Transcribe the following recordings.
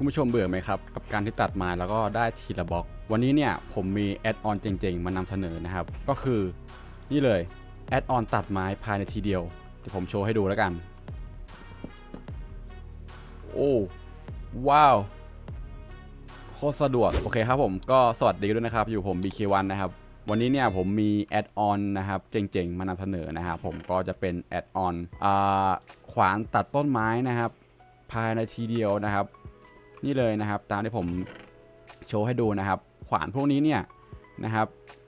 คุณผู้ชมเบื่อไหมครับ กับการที่ตัดมาแล้วก็ได้ทีละบล็อก วันนี้เนี่ยผมมีแอดออนเจ๋งๆ มานำเสนอนะครับ ก็คือนี่เลยแอดออนตัดไม้ภายในทีเดียวเดี๋ยวผมโชว์ให้ดูแล้วกัน โอ้ว้าวโคตรสะดวกโอเคครับผมก็สวัสดีด้วยนะครับ อยู่ผม BK1 นะครับ วันนี้เนี่ยผมมีแอดออนนะครับเจ๋งๆ มานำเสนอนะครับผมก็จะเป็นแอดออนขวานตัดต้นไม้นะครับ ภายในทีเดียวนะครับ นี่เลยนะครับ ตามที่ผมโชว์ให้ดูนะครับ ขวานพวกนี้เนี่ยนะครับ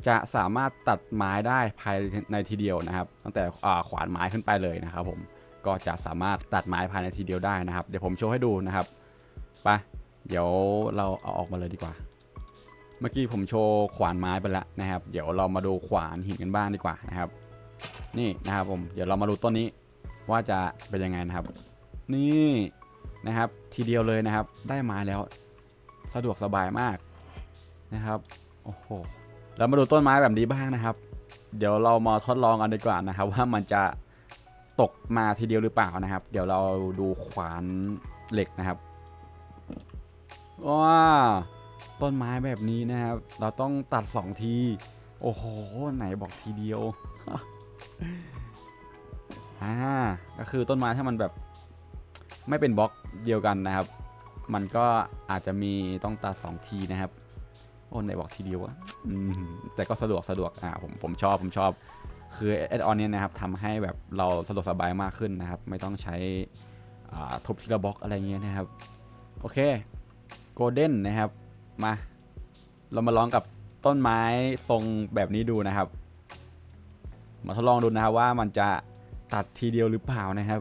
จะสามารถตัดไม้ได้ภายในทีเดียวนะครับ ตั้งแต่อ่าขวานไม้ขึ้นไปเลยนะครับ ผมก็จะสามารถตัดไม้ภายในทีเดียวได้นะครับ เดี๋ยวผมโชว์ให้ดูนะครับไปเดี๋ยวเราเอาออกมาเลยดีกว่า เมื่อกี้ผมโชว์ขวานไม้ไปแล้วนะครับ เดี๋ยวเรามาดูขวานหินกันบ้างดีกว่านะครับ นี่นะครับผมเดี๋ยวเรามาดูต้นนี้ว่าจะเป็นยังไงนะครับ นี่ นะครับ ทีเดียวเลยนะครับ ได้ม้แล้วสะดวกสบายมากนะครับโอ้โหเรามาดูต้นไม้แบบนี้บ้างนะครับ เดี๋ยวเรามาทดลองกันดีกว่านะครับ ว่ามันจะตกมาทีเดียวหรือเปล่านะครับ เดี๋ยวเราดูขวานเหล็กนะครับว้าต้นไม้แบบนี้นะครับ เราต้องตัดสองที โอ้โห ไหนบอกทีเดียวอ่าก็คือต้นไม้ถ้ามันแบบ ไม่เป็นบล็อกเดียวกันนะครับ มันก็อาจจะมีต้องตัดสองทีนะครับโอ้ไหนบอกทีเดียวอะแต่ก็สะดวกสะดวกอ่าผมผมชอบผมชอบ คือแอดออนเนี้ยนะครับทำให้แบบเราสะดวกสบายมากขึ้นนะครับ ไม่ต้องใช้ทุบทีละบล็อกอะไรเงี้ยนะครับ โอเคโกลเด้นนะครับมา เรามาลองกับต้นไม้ทรงแบบนี้ดูนะครับ มาทดลองดูนะครับว่ามันจะตัดทีเดียวหรือเปล่านะครับ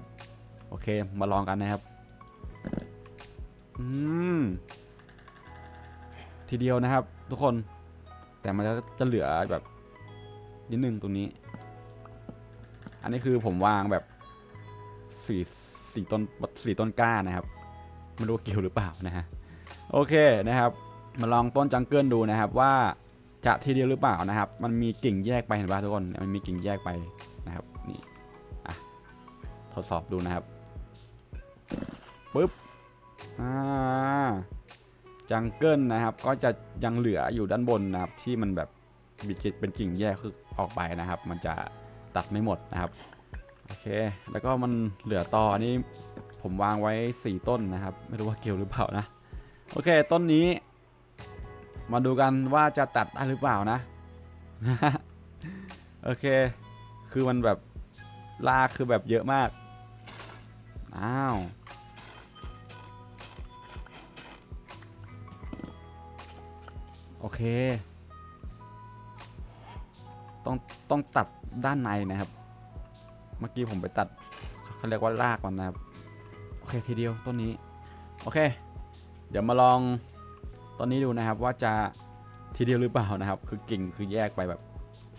โอเค มาลองกันนะครับ อืม ทีเดียวนะครับ ทุกคน แต่มันจะจะเหลือแบบนิดนึงตรงนี้ อันนี้คือผมวางแบบสี่สี่ต้นสี่ต้นกล้านะครับ ไม่รู้เกี่ยวหรือเปล่านะฮะ โอเคนะครับ มาลองต้นจังเกิลดูนะครับว่าจะทีเดียวหรือเปล่านะครับ มันมีกิ่งแยกไปเห็นป่ะทุกคน มันมีกิ่งแยกไปนะครับ นี่ อะ ทดสอบดูนะครับ ปุ๊บอ่าจังเกิลนะครับ ก็จะยังเหลืออยู่ด้านบนนะครับ ที่มันแบบมีกิ่งเป็นกิ่งแยกคือออกไปนะครับ มันจะตัดไม่หมดนะครับโอเค แล้วก็มันเหลือต่ออันนี้ผมวางไว้ 4 ต้นนะครับ ไม่รู้ว่าเกี่ยวหรือเปล่านะ โอเค ต้นนี้ มาดูกันว่าจะตัดได้หรือเปล่านะ โอเค คือมันแบบลากคือแบบเยอะมาก อ้าว โอเค ต้องต้องตัดด้านในนะครับ เมื่อกี้ผมไปตัดเขาเรียกว่าลากมันนะครับ โอเคทีเดียวต้นนี้ โอเค เดี๋ยวมาลองต้นนี้ดูนะครับว่าจะทีเดียวหรือเปล่านะครับ คือกิ่งคือแยกไปแบบ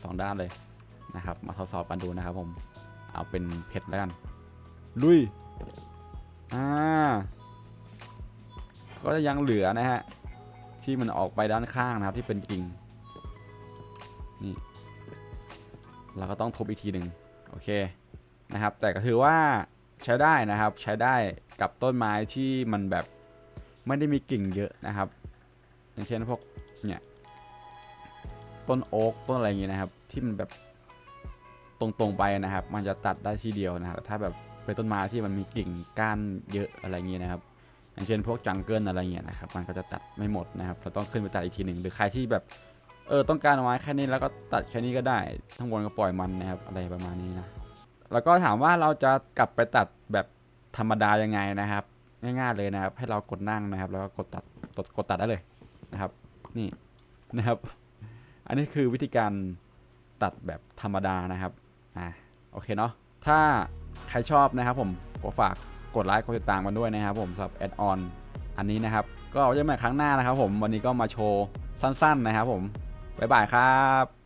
สองด้านเลยนะครับ มาทดสอบกันดูนะครับผม เอาเป็นเพชรแล้วกัน ลุย อ่า ก็จะยังเหลือนะฮะ ที่มันออกไปด้านข้างนะครับที่เป็นกิ่งนี่เราก็ต้องทบอีกทีหนึ่งโอเคนะครับ แต่ก็ถือว่าใช้ได้นะครับใช้ได้กับต้นไม้ที่มันแบบไม่ได้มีกิ่งเยอะนะครับ อย่างเช่นพวกเนี่ยต้นโอ๊กต้นอะไรอย่างเงี้ยนะครับ ที่มันแบบตรงๆไปนะครับ มันจะตัดได้ทีเดียวนะครับถ้าแบบเป็นต้นไม้ที่มันมีกิ่งก้านเยอะอะไรอย่างเงี้ยนะครับ อย่างเช่นพวกจังเกิลอะไรเงี้ยนะครับมันก็จะตัดไม่หมดนะครับเราต้องขึ้นไปตัดอีกทีหนึ่งหรือใครที่แบบเออต้องการไว้แค่นี้แล้วก็ตัดแค่นี้ก็ได้ทั้งบนก็ปล่อยมันนะครับอะไรประมาณนี้นะแล้วก็ถามว่าเราจะกลับไปตัดแบบธรรมดายังไงนะครับ ง่ายๆเลยนะครับ ให้เรากดนั่งนะครับ แล้วก็กดตัดกดกดตัดได้เลยนะครับ นี่นะครับ อันนี้คือวิธีการตัดแบบธรรมดานะครับอ่าโอเคเนาะถ้าใครชอบนะครับผมก็ฝาก กดไลค์กดติดตามกันด้วยนะครับผมสำหรับแอดออนอันนี้นะครับ ก็จะมาครั้งหน้านะครับผมวันนี้ก็มาโชว์สั้น ๆ นะครับผมบ๊ายบายครับ